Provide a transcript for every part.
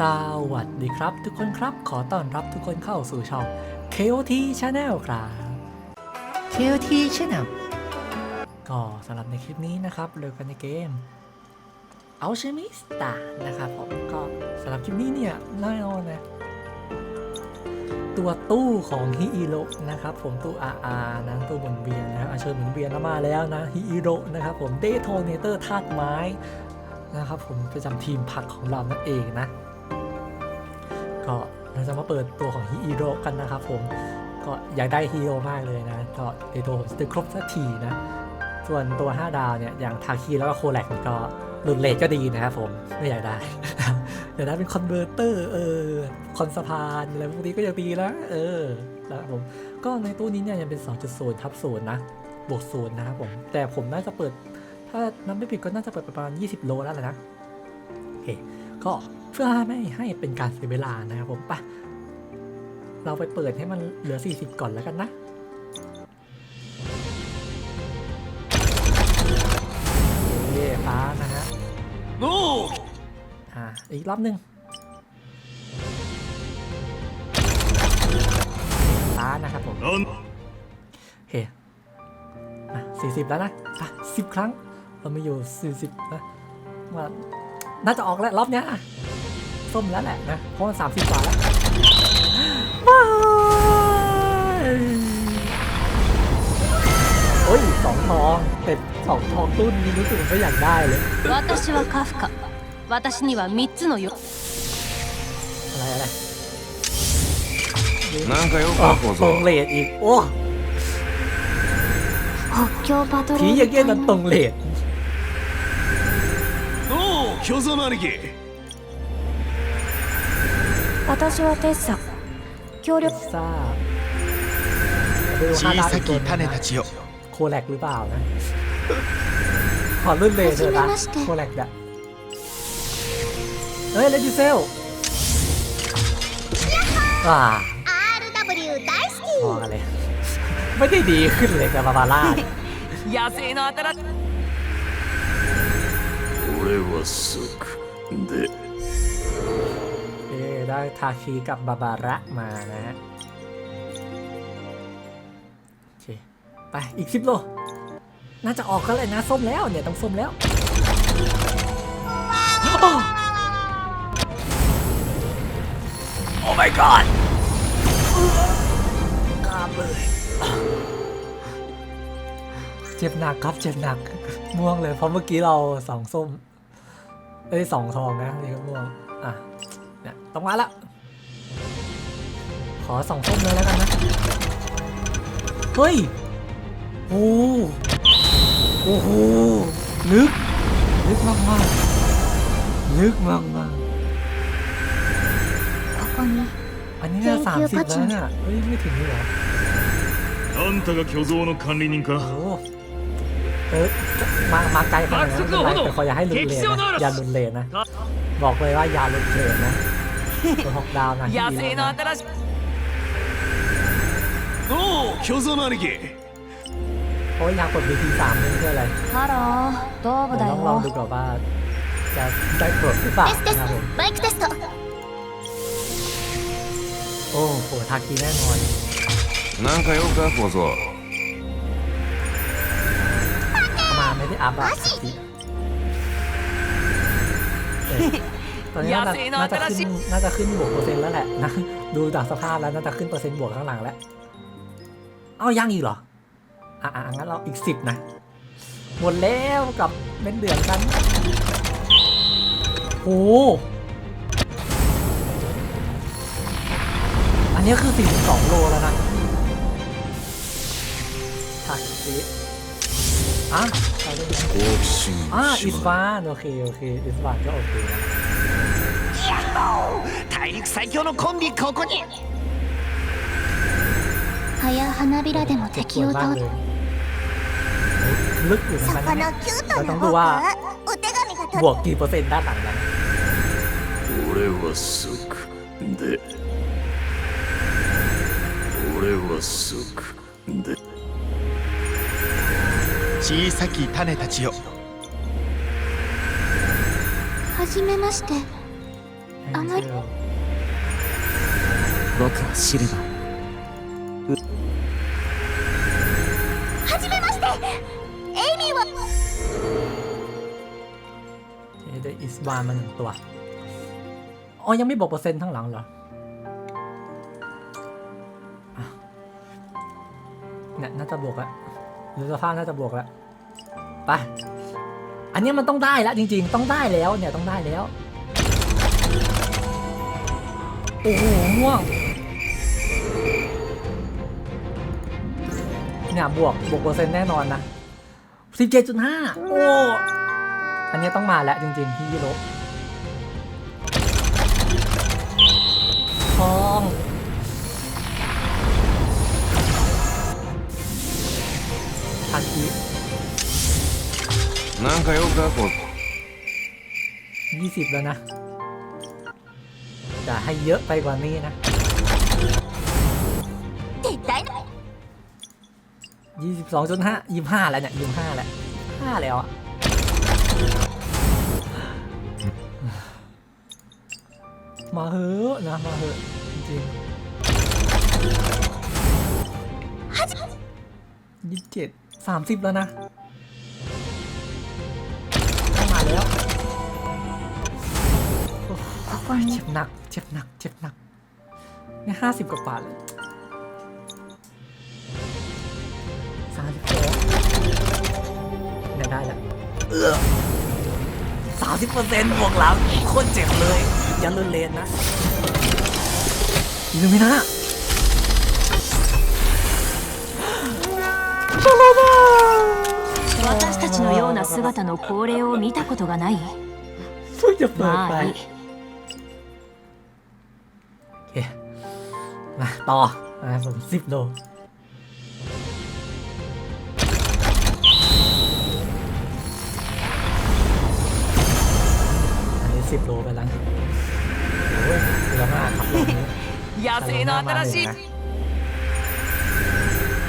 สวัสดีครับทุกคนครับ ขอต้อนรับทุกคนเข้าสู่ช่อง KOT Channel ครับ KOT Channel ก็สำหรับในคลิปนี้นะครับเริ่มกันในเกม Alchemista นะครับผมก็สำหรับคลิปนี้เนี่ยแน่นอนนะตัวตู้ของฮิอิโรนะครับผมตู้ RR นะตู้หมุนเวียนนะครับอาเชิญหมุนเวียนแล้วมาแล้วนะฮิอิโรนะครับผมเดโทเนเตอร์ธาตุไม้นะครับผมประจำทีมผักของเรานั่นเองนะ ก็เราจะมาเปิดตัวของฮีโร่กันนะครับผมก็อยากได้ฮีโร่มากเลยนะก็ในตัวผมจะครบสักทีนะ ส่วนตัว 5 ดาวเนี่ยอย่างทาคีแล้วก็โคแลกก็รุนเลทก็ดีนะครับผมไม่อยากได้อยากได้เป็นคอนเวอร์เตอร์เออคอนสะพานอะไรพวกนี้ก็ยังดีแล้วเออนะครับผมก็ในตู้นี้เนี่ยยังเป็น 2.0ทับศูนนะบวกศูนนะครับผมแต่ผมน่าจะเปิด ถ้านับไม่ผิดก็น่าจะเปิดประมาณ 20 โลแล้วแหละนะโอเคก็ เพื่อไม่ให้เป็นการเสียเวลานะครับผมปะเราไปเปิดให้มันเหลือ 40 ก่อนแล้วกันนะเย่ฟ้านะฮะอ่าอีกรอบหนึ่งฟ้านะครับผมเฮ้สี่สิบแล้วนะอะสิบครั้ง เราไม่อยู่สี่สิบนะว่าน่าจะออกแล้วรอบเนี้ย ส้มแล้วแหละนะ เพราะมัน30 กว่าแล้วว้ายโอ้ยสองทองแต่สองทองตุ้นนี้รู้สึกไม่อยากได้เลย 私はカフカ私には3つのよ อะไรอะไร なんかよく อ๋อ ある ตรง ぞ เลทอีก โอ้ 国境パトロ ผี ー อย่าง ル เงี้ยนันตรงเลท おお巨像の兄貴 私はテッサ協力 ซ่าดู 小 ห้าดาว さ อีก き ตัวหนึง 種 นะ たちよ โคแลกหรือเปล่านะ ขอรุ่นเลทเถอะนะ はじめまして โคแลกอะเฮ้ยเลดิเซลอ่า RW 大好 พอกันเลย ไม่ได้ดีขึ้นเลยกับบาบาร่าเนี่ย 野生の新し俺は即で เอ้ ได้ทาคีกับบาบาระมานะฮะโอเคไปอีกสิบโล น่าจะออกกันเลยนะส้มแล้วเนี่ยต้องส้มแล้วโอ้ my god กล้าเลยเจ็บหนักครับเจ็บหนักม่วงเลยเพราะเมื่อกี้เราสองส้มเอ้ยสองทองนะนี่ก็ม่วงอะ เนี่ยต้องมาละ ขอสองส้มเลยแล้วกันนะ เฮ้ย โอ้โหโอ้โห ลึก ลึกมากมากๆลึกมากมาก ここに ๆอันนี้น่าสามสิบแล้วเนี่ยเฮ้ย ไม่ถึงนี่เหรอ あんたが巨像の管理人 โอ้ か โหเออมา มาไกลขนาดนั้นไม่เป็นไรแต่ขออย่าให้ลุนเลนนะ อย่าลุนเลนนะ บอกเลยว่าอย่าลุนเลนนะตัว หกดาวนะที่ 野 ดี 生 แล้ว の นะ 新しいおお巨像の兄貴 เพราะว่าอยากกด BP สามนี่เพื่ออะไร ハロードーム เดี๋ だ ยวต้องลองดู よ ก่อนว่า จะได้ปลดหรือเปล่า きテステ นะครับผม ストバイクテスト โอ้โหทากีแน่นอน なんかよくあるぞ มาไม่ได้อัพอะเอ๊ะ ตอนนี้น่าจะขึ้นน่าจะขึ้นบวกเปอร์เซ็นต์แล้วแหละนะดูจากสภาพแล้วน่าจะขึ้นเปอร์เซ็นต์บวกข้างหลังแล้วอ้าวยังอีกเหรออะอะงั้นเราอีกสิบนะหมดแล้วกับเม็นเดือดกันโอ้หอันนี้คือสีสองโลแล้วนะถักสีอะอะอิสฟานโอเค โอเค อิสฟานก็โอเคนะ 大陸最強のコンビここに早花びらでも เจ็บป 敵 วด を มาก 倒 เล す ยลึกอยู่เหมือนกัน そこ นะ の เนี่ย キュートな เราต้อง 方 ดูว่า お手紙が บ 届 วกกี่เปอร์เซ็นต์ด้านหลังนั้น 俺は即で俺は即で小さき種たちよはじめまして เฮ้ あまり 僕は知るがはじめましてエイミーは เอ๊ะได้อิสบานมาหนึ่งตัว อ๋อ ยังไม่บอกเปอร์เซ็นต์ข้างหลังเหรออ่ะเนี่ยน่าจะบวกแล้วหรือสภาพน่าจะบวกแล้ว ไป อันเนี้ยมันต้องได้แล้วจริง ๆ ต้องได้แล้วเนี่ยต้องได้แล้ว โอ้โหม่วงเนี่ยบวกบวกเปอร์เซ็นต์แน่นอนนะสิบเจ็ดจุดห้าโอ้ อันเนี้ยต้องมาแล้วจริงๆที่ลบทองทันที なんかよくかこ ยี่สิบแล้วนะ จะให้เยอะไปกว่านี้นะยี่สิบสองจนห้ายี่ห้าแล้วเนี่ยยี่ห้าแล้วห้าแล้วอะมาเหอะนะมาเหอะจริงยี่สิบเจ็ดสามสิบแล้วนะมาแล้วเจ็บหนัก เจ็บหนัก เจ็บหนักเนี่ยห้าสิบกว่าบาทเลยสามสิบสองเนี่ยได้แล้วเออสามสิบเปอร์เซ็นต์บวกหลังโคตรเจ็บเลย อย่าลุนเลนนะอิลูมินะ 私たちのような姿の高齢を見たことがない เพิ่งจะเปิดไป まあいい มาต่อนะครับผมสิบโล อันนี้สิบโลไปแล้วนะโอ้ยเหลือห้าขับลงนี้ 野生の新しい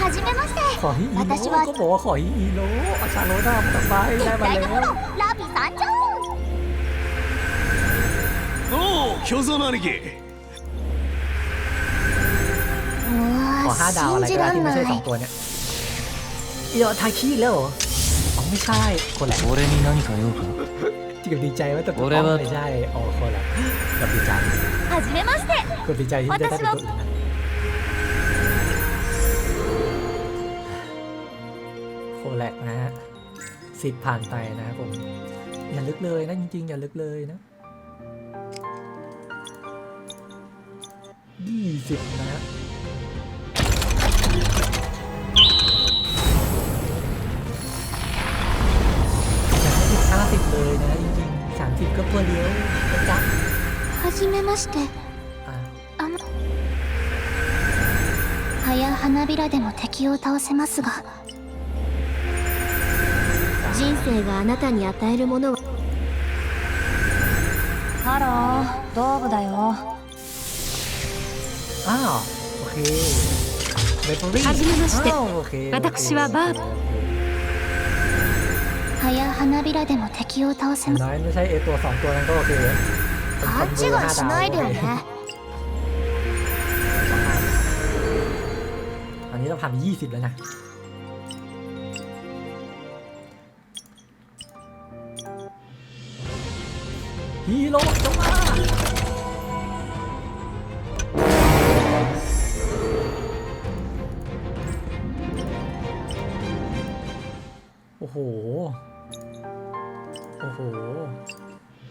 はじめまして ขอฮิอี 私 โร่ は ก็บอกว่าขอฮิอีโร่อาชาโรด้ามาไป 撤 ได้มา 退 แล้ の ว 頃ラビ参上おお巨像の兄貴 อ わ ห้าดาวอะไร 信じ ก็ได้ ら ที่ ん ไม่ใช่ส な อย งตัวเนี่ยเอียวทาคิแล้วเหรออ๋อไม่ใช่คนแหละ 俺に何か用か ที่กับดีใจว่าแต่ โอเรวะ ไม่ใช่อ๋อคนละกับดีใจ はじめまして กับดีใจที่ได้ได้เป็นตัวอื่นนะโคแลกนะฮะสิบผ่านไปนะครับผม อย่าลึกเลยนะจริงๆ อย่าลึกเลยนะยี่สิบนะฮะ じめまして。あ。の。葉や花びらでも敵を倒せますが。人生があなたに与えるものは。ハロー。ドーブだよ。ああ。オッケー。はじめまして。私はバー。葉や花びらでも敵を倒せます。น้อยไม่ใช่เอตัวสองตัวนั้นก็โอเคเป็นคน 勘 ดูห้า 違いし ดาว ないでよ โอเค ね อันนี้เราผ่านยี่สิบแล้วนะ ฮีโร่จงมาโอ้โห โอ้โห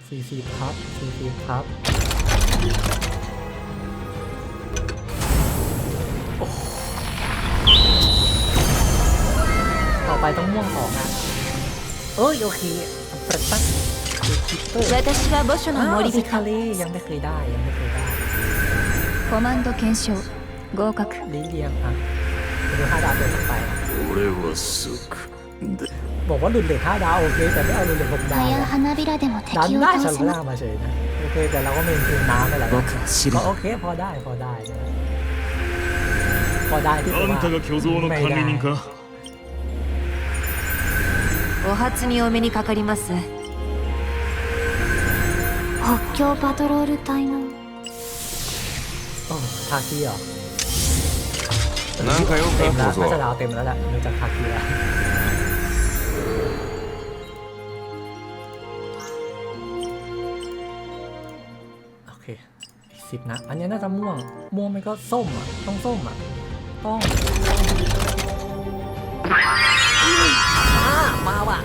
สี่สิบครับสี่สิบครับ ต่อไปต้องม่วงของอ่ะ เอ้ย โอเคประตักคิปเปอร์ 私は墓所 อ้า の ว 森 ซิ 人 คาเล่ยังไม่เคยได้ ยังไม่เคยได้ コマンド検証合格 ลิเลียงอ่ะไปดูห้าดาวตัวต่อไปนะ 俺は即で บอกว่าหลุดเหล็กห้าดาวโอเค แต่ไม่เอาหลุดเหล็กหกดาว 早 นะ 花びらでも ดัน 敵を ได้ 倒 ชา せ ลู ま ล่ามาเฉยนะ โอเค แต่เราก็มีทีมน้ำไปแหละ 僕は知る ก็ が โอเค พอได้ พอได้นะพอได้ที่ あんたが巨像の管理人かお初にお目にかかりますは 国境パトロール隊の โอ้ทาคีเหรอ なんか用 เต็ม か แ โอเคอีกสิบนะ อันนี้น่าจะม่วง ม่วงไม่ก็ส้มอ่ะ ต้องส้มอ่ะ ต้องอ่ามาว่ะ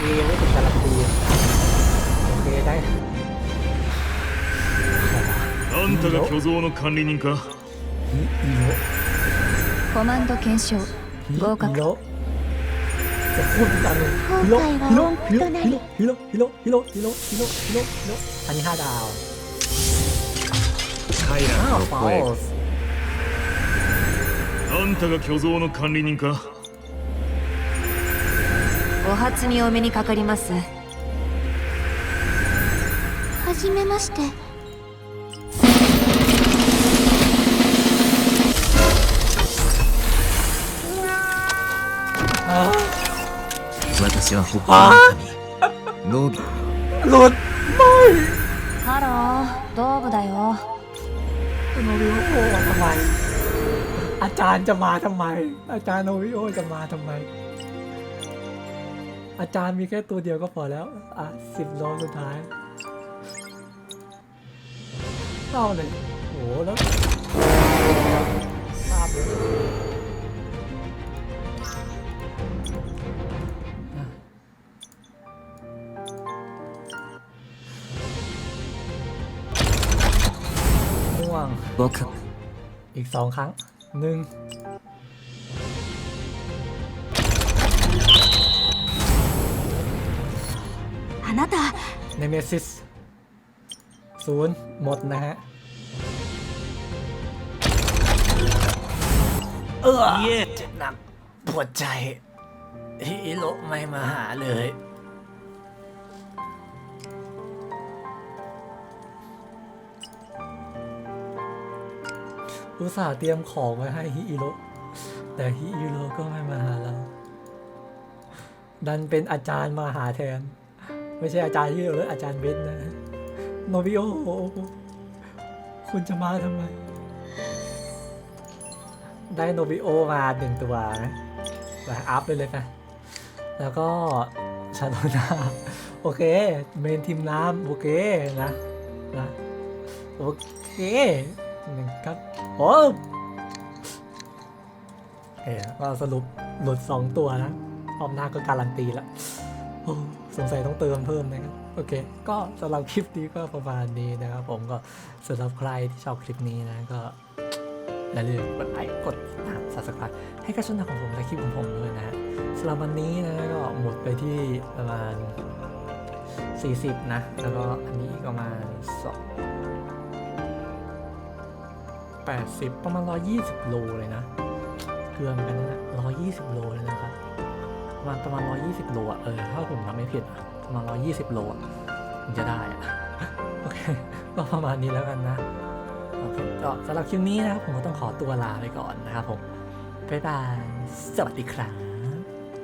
เรียนไม่ถึงการันตีโอเคได้ あんたが巨像の管理人か ฮิอิโร コマンド検証 ฮิ 合 อิ 格 โรจะพูดอีกอันหนึ่งฮิโรฮิโรฮิโรฮิโรฮิโรฮิโรฮิโรฮิโรฮิโรฮิโรฮิโรอันนี้ห้าดาว 平 อ้าว の ฟอ 声 ลส์ あんたが巨像の管理人かお初にお目にかかりますはじめまして は北海の神ノビ หลุดไม่ ハロードーブだよ โนริโอมาทำไม อาจารย์จะมาทำไม อาจารย์โนริโอจะมาทำไม อาจารย์มีแค่ตัวเดียวก็พอแล้ว อ่ะสิบโลสุดท้ายเอาเลยโอ้โหแล้วภาพ ม่วง 僕 อีกสองครั้งหนึ่ง あなた เนเมซิสศูนย์หมดนะฮะ เออเย็ดเจ็บหนักปวดใจฮิโรไม่มาหาเลย อุตส่าห์เตรียมของไว้ให้ฮิโรแต่ฮิโรก็ไม่มาหาเรา ดันเป็นอาจารย์มาหาแทน ไม่ใช่อาจารย์ฮิโรอาจารย์เบนนะโนบิโอคุณจะมาทำไม ได้โนบิโอมาหนึ่งตัวนะไปอัพไปเลยนะแล้วก็ชาโดนาโอเค เมนทีมน้ำโอเคนะนะโอเคหนึ่งครับ โอ้เอ๋ก็สรุปหลุดสองตัวนะรอบหน้าก็การันตีแล้วสงสัยต้องเติมเพิ่มนะครับ โอเค ก็สำหรับคลิปนี้ก็ประมาณนี้นะครับ ผมก็สำหรับใครที่ชอบคลิปนี้นะก็อย่าลืมกดไลค์กดติดตาม subscribe ให้กับช่องทางของผมและคลิปของผมด้วยนะสำหรับวันนี้นะก็หมดไปที่ประมาณ 40 นะ แล้วก็อันนี้ประมาณ2 80 ประมาณ 120 โลเลยนะ เกลือเหมือนกันนะ120 โลเลยนะครับประมาณประมาณ 120 โลอะเออถ้าผมจำไม่ผิดอะประมาณ 120 โลอะผมจะได้อะโอเคก็ประมาณนี้แล้วกันนะก็สำหรับคลิปนี้นะครับผมก็ต้องขอตัวลาไปก่อนนะครับผมบ๊ายบายสวัสดีครับ